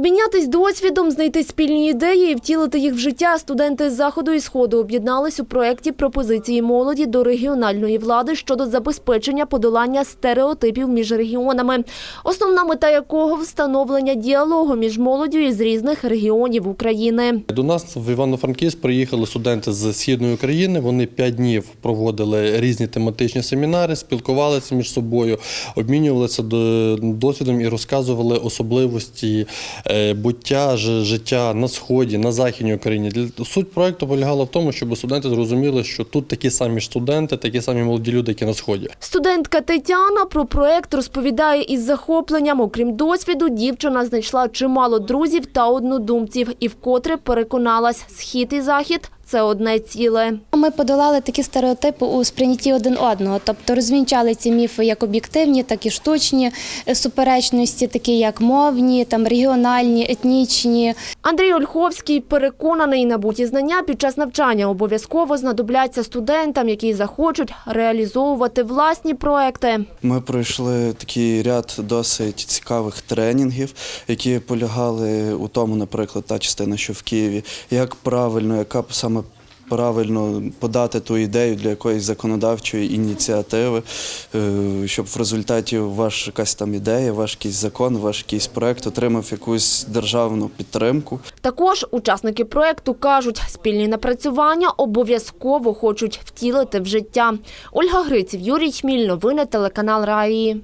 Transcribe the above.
Обмінятись досвідом, знайти спільні ідеї і втілити їх в життя. Студенти з заходу і сходу об'єднались у проєкті пропозиції молоді до регіональної влади щодо забезпечення подолання стереотипів між регіонами. Основна мета якого встановлення діалогу між молоддю із різних регіонів України. До нас в Івано-Франківськ приїхали студенти з східної України. Вони п'ять днів проводили різні тематичні семінари, спілкувалися між собою, обмінювалися до- досвідом і розказували особливості буття ж- життя на сході, на західній Україні. Суть проекту полягала в тому, щоб студенти зрозуміли, що тут такі самі студенти, такі самі молоді люди, які на сході. Студентка Тетяна про проект розповідає із захопленням. Окрім досвіду, дівчина знайшла чимало друзів та однодумців і вкотре переконалась, схід і захід це одне ціле. Ми подолали такі стереотипи у сприйнятті один одного, тобто розвінчали ці міфи як об'єктивні, так і штучні е, суперечності, такі як мовні, там регіональні, етнічні. Андрій Ольховський переконаний, набуті знання під час навчання обов'язково знадобляться студентам, які захочуть реалізовувати власні проекти. Ми пройшли такий ряд досить цікавих тренінгів, які полягали у тому, наприклад, та частина, що в Києві, як правильно, яка саме правильно подати ту ідею для якоїсь законодавчої ініціативи, е, щоб в результаті ваш якась там ідея, ваш якийсь закон, ваш якийсь проект отримав якусь державну підтримку. Також учасники проекту кажуть, спільні напрацювання обов'язково хочуть втілити в життя. Ольга Гриців, Юрій Хміль, новини телеканал Раї.